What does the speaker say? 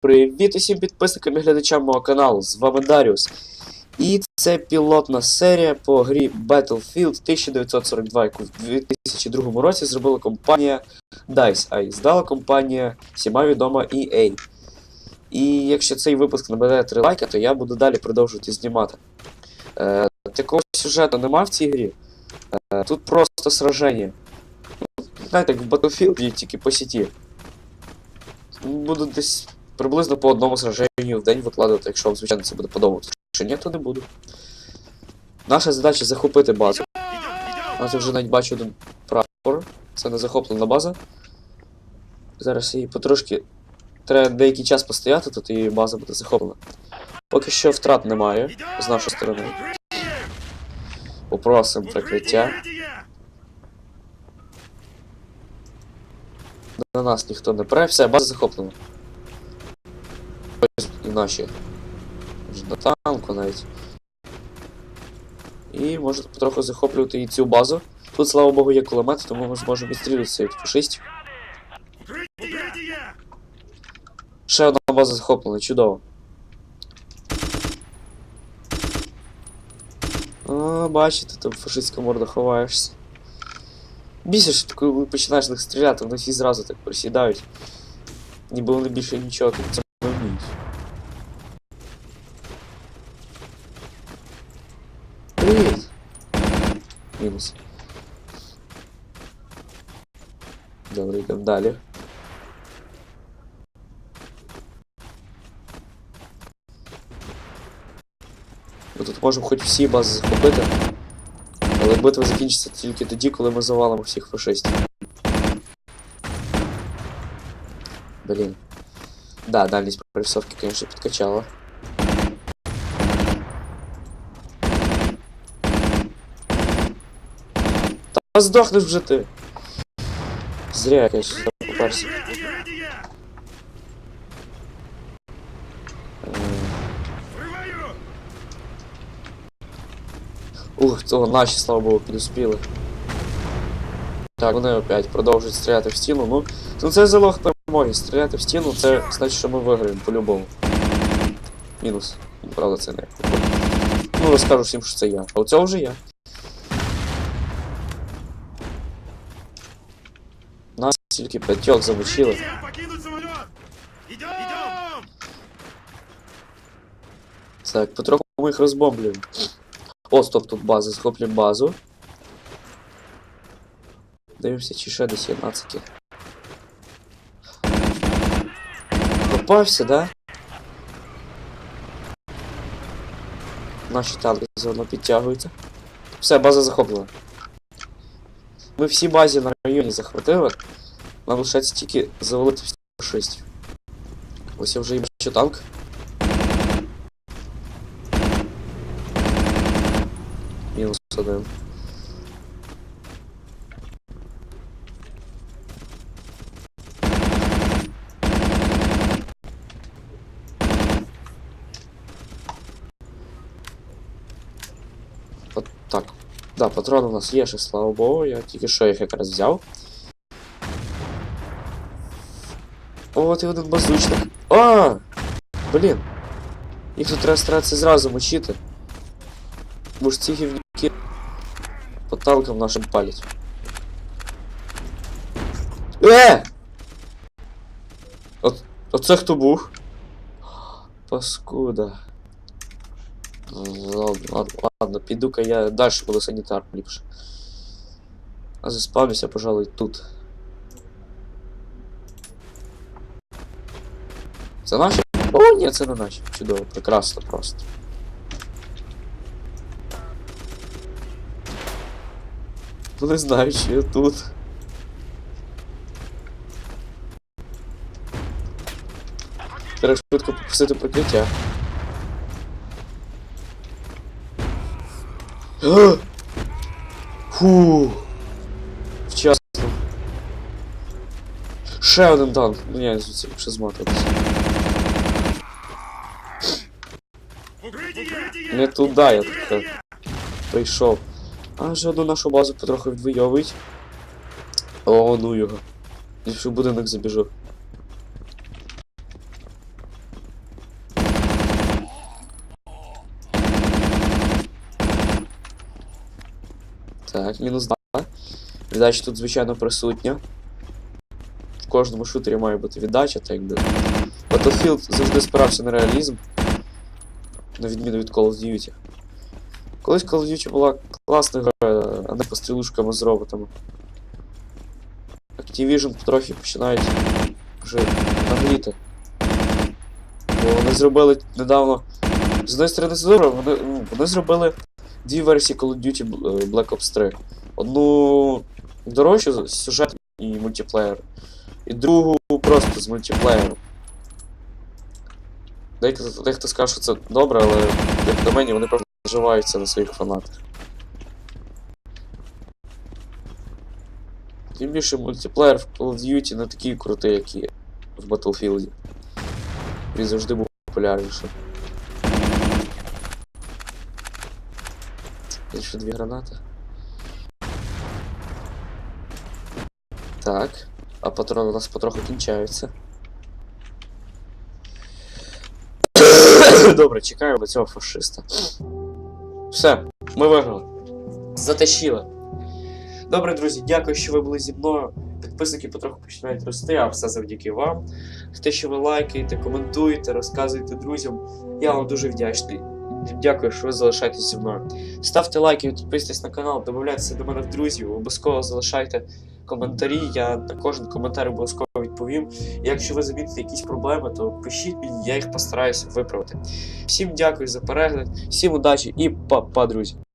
Привіт усім підписникам і глядачам мого каналу, з вами Даріус. І це пілотна серія по грі Battlefield 1942, яку в 2002 році зробила компанія DICE, а і здала компанія всіма відома EA. І якщо цей випуск набере 3 лайки, то я буду далі продовжувати знімати. Е, такого сюжету нема в цій грі. Е, тут просто сраження. Ну, Знаєте, як в Battlefield тільки по сіті. Буду десь приблизно по одному сраженню в день викладати, якщо вам, звичайно, це буде подобатися. Якщо ні, то не буду. Наша задача захопити базу. У нас вже навіть бачу один прапор. Це не захоплена база. Зараз її потрошки. Треба деякий час постояти, тут і база буде захоплена. Поки що втрат немає з нашої сторони. Попросимо прикриття. На нас ніхто не пре, все, база захоплена. Наші. Вже на танку навіть. І можна потроху захоплювати і цю базу. Тут, слава Богу, є кулемет, тому ми зможемо відстрілитися від фашистів. Ще одна база захоплена, чудово. А, бачите, там фашистська морда ховаєшся. Бісиш, коли починаєш них стріляти, вони всі зразу так присідають. Ніби вони більше нічого Мінус. Добре, йдемо далі. Ми тут можемо хоч всі бази захопити. Але битва закінчиться тільки тоді, коли ми завалимо всіх фашистів. Блін. Да, дальність прорисовки, конечно, підкачала. Та здохнеш вже ти. Зря я, конечно, поперся. Ух, то наші, слава Богу, підуспіли. Так, вони опять продовжують стріляти в стіну. Ну, ну це залог перемоги. Стріляти в стіну, це значить, що ми виграємо по-любому. Мінус. Правда, це не. Ну, розкажу всім, що це я. А оце вже я. Нас тільки п'ятьох! Идем! Так, потроху ми їх розбомблюємо. О, стоп, тут база, захоплюємо базу. Дивимося, чи ще десь є нацики. Попався, да? Наші танки заодно підтягуються. Все, база захоплена. Ми всі базі на районі захватили. Нам лишається тільки завалити всіх фашистів. Ось я вже і бачу танк. Мінус один. От так. Да, патрони у нас є ще, слава Богу, я тільки що їх якраз взяв. О, от і один базучник. А! Блін! Їх тут треба старатися зразу мочити. Бо ж ці гівнюки по танкам нашим палять. Е! От, оце хто був? Паскуда. Ладно, ладно, ладно, піду-ка я далі буду санітар ліпше. А заспавнюся, пожалуй, тут. Це наші? О, ні, це не наші. Чудово, прекрасно просто. Вони знають, що я тут. Треба швидко попросити прикриття. Фу. Вчасно. Ще один танк. Я звідси ліпше змотатися. Не туди я так прийшов. А вже одну нашу базу потроху відвойовить. О, ну його. Я Якщо будинок забіжу. Так, мінус 2. Віддача тут, звичайно, присутня. В кожному шутері має бути віддача, так якби. Battlefield завжди спирався на реалізм, на відміну від Call of Duty. Колись Call of Duty була класна гра, а не пострілушками з роботами. Activision потрохи починають вже нагліти. Бо вони зробили недавно. З однієї сторони, це добре, вони, ну, вони зробили дві версії Call of Duty е, Black Ops 3. Одну дорожчу з сюжетом і мультиплеєр. І другу просто з мультиплеєром. Дехто, дехто скаже, що це добре, але як на мені, вони просто наживаються на своїх фанатах. Тим більше мультиплеєр в Call of Duty не такий крутий, як і в Battlefield. Він завжди був популярніший. Є ще дві гранати. Так. А патрони у нас потроху кінчаються. Добре, чекаємо цього фашиста. Все, ми виграли. Затащили. Добре, друзі, дякую, що ви були зі мною. Підписники потроху починають рости, а все завдяки вам. Те, що ви лайкаєте, коментуєте, розказуєте друзям. Я вам дуже вдячний. Дякую, що ви залишаєтесь зі мною. Ставте лайки, підписуйтесь на канал, додавайтеся до мене в друзі, обов'язково залишайте коментарі. Я на кожен коментар обов'язково відповім. Якщо ви замітите якісь проблеми, то пишіть мені, я їх постараюся виправити. Всім дякую за перегляд, всім удачі і па-па, друзі!